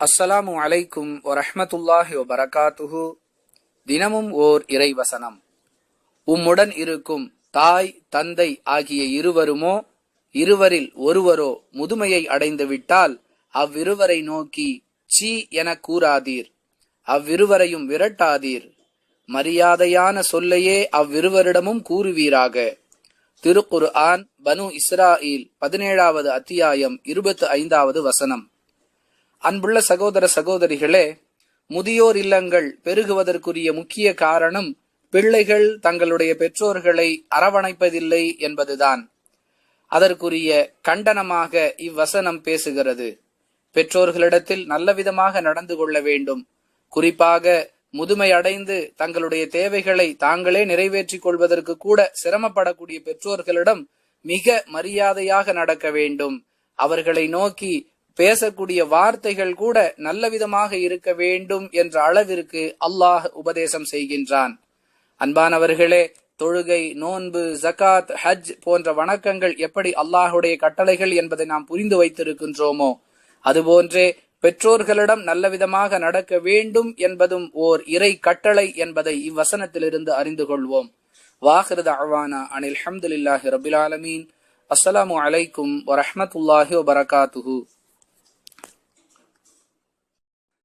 அஸ்ஸலாமு அலைக்கும் வரஹ்மத்துல்லாஹி வபரகாத்துஹு. தினமும் ஓர் இறைவசனம். உம்முடன் இருக்கும் தாய் தந்தை ஆகிய இருவருமோ இருவரில் ஒருவரோ முதுமையை அடைந்துவிட்டால் அவ்விருவரை நோக்கி சீ எனக் கூறாதீர். அவ்விருவரையும் விரட்டாதீர். மரியாதையான சொல்லையே அவ்விருவரிடமும் கூறுவீராக. திருக்குர் ஆன் பனு இஸ்ராயில் பதினேழாவது அத்தியாயம் இருபத்து ஐந்தாவது வசனம். அன்புள்ள சகோதர சகோதரிகளே முதியோர் இல்லங்கள் பெருகுவதற்குரிய முக்கிய காரணம் பிள்ளைகள் தங்களுடைய பெற்றோர்களை அரவணைப்பதில்லை என்பதுதான். அதற்குரிய கண்டனமாக இவ்வசனம் பேசுகிறது. பெற்றோர்களிடத்தில் நல்லவிதமாக நடந்து கொள்ள வேண்டும். குறிப்பாக முதுமை அடைந்து தங்களுடைய தேவைகளை தாங்களே நிறைவேற்றிக் கொள்வதற்கு கூட சிரமப்படக்கூடிய பெற்றோர்களிடம் மிக மரியாதையாக நடக்க வேண்டும். அவர்களை நோக்கி பேசக்கூடிய வார்த்தைகள் கூட நல்ல விதமாக இருக்க வேண்டும் என்ற அளவிற்கு அல்லாஹ் உபதேசம் செய்கின்றான். அன்பானவர்களே தொழுகை நோன்பு ஜகாத் ஹஜ் போன்ற வணக்கங்கள் எப்படி அல்லாஹுடைய கட்டளைகள் என்பதை நாம் புரிந்து வைத்திருக்கின்றோமோ அதுபோன்றே பெற்றோர்களிடம் நல்ல விதமாக நடக்க வேண்டும் என்பதும் ஓர் இறை கட்டளை என்பதை இவ்வசனத்திலிருந்து அறிந்து கொள்வோம். வாஹிருத அவானா அனில் ஹம்துலில்லாஹி ரபில் ஆலமீன். அஸ்ஸலாமு அலைக்கும் வரஹ்மத்துல்லாஹி வபரகாத்துஹு.